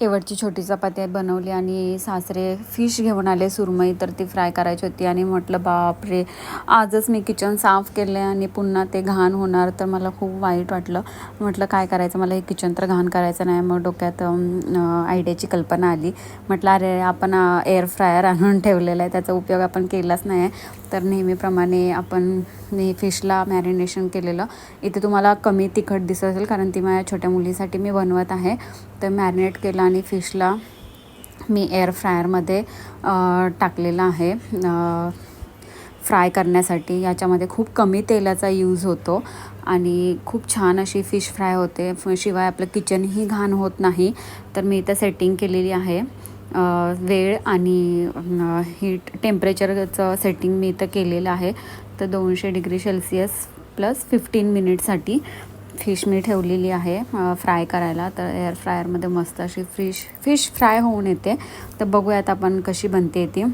शेवटची छोटी चपाती बनवली आणि सासरे फिश घेऊन आले सुरमई तर ती फ्राय करायची होती आणि म्हटलं बापरे आजच मी किचन साफ केलं आणि पुन्हा ते घाण होणार तर मला खूप वाईट वाटलं. म्हटलं काय करायचं? मला हे किचन तर घाण करायचं नाही. मग डोक्यात आयडियाची कल्पना आली. म्हटलं अरे आपण एअर फ्रायर आणून ठेवलेला आहे त्याचा उपयोग आपण केलाच नाही आहे. तर नेहमीप्रमाणे आपण मी फिशला मॅरिनेशन केलेलं. इथे तुम्हाला कमी तिखट दिसत असेल कारण ती माझ्या छोट्या मुलीसाठी मी बनवत आहे. तर मॅरिनेट केलं आणि फिशला मी एअर फ्रायरमध्ये टाकलेलं आहे. फ्राय करण्यासाठी. याच्यामध्ये खूप कमी तेलाचा यूज होतो आणि खूप छान अशी फिश फ्राय होते. शिवाय आपलं किचनही घाण होत नाही. तर मी इथं सेटिंग केलेली आहे. वेळ आणि हीट टेम्परेचरचं सेटिंग मी इथं केलेलं आहे. तर दोनशे डिग्री सेल्सिअस प्लस फिफ्टीन मिनिटसाठी फिश मी ठेवलेली आहे फ्राय करायला. तर एअर फ्रायरमध्ये मस्त अशी फिश फिश फ्राय होऊन येते. तर बघूयात आपण कशी बनते ती.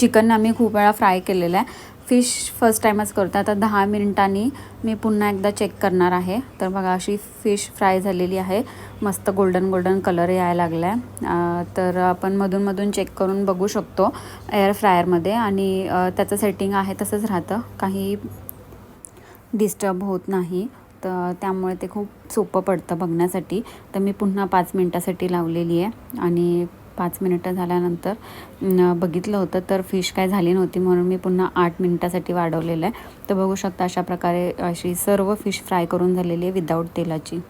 चिकन आम्ही खूप वेळा फ्राय केलेलं आहे. फिश फर्स्ट टाईमच करतो आता दहा मिनिटांनी मी पुन्हा एकदा चेक करणार आहे. तर बघा अशी फिश फ्राय झालेली आहे. मस्त गोल्डन गोल्डन कलर यायला लागला आहे तर आपण मधून चेक करून बघू शकतो एअर फ्रायरमध्ये आणि त्याचं सेटिंग आहे तसंच राहतं. काही डिस्टर्ब होत नाही. तर त्यामुळे ते खूप सोपं पडतं बघण्यासाठी. तर मी पुन्हा पाच मिनटासाठी लावलेली आहे. आणि पाच मिनिटं झाल्यानंतर बघितलं होतं तर फिश काय झाली नव्हती म्हणून मी पुन्हा आठ मिनटासाठी वाढवलेलं आहे. तर बघू शकता अशा प्रकारे अशी सर्व फिश फ्राय करून झालेली आहे विदाऊट तेलाची.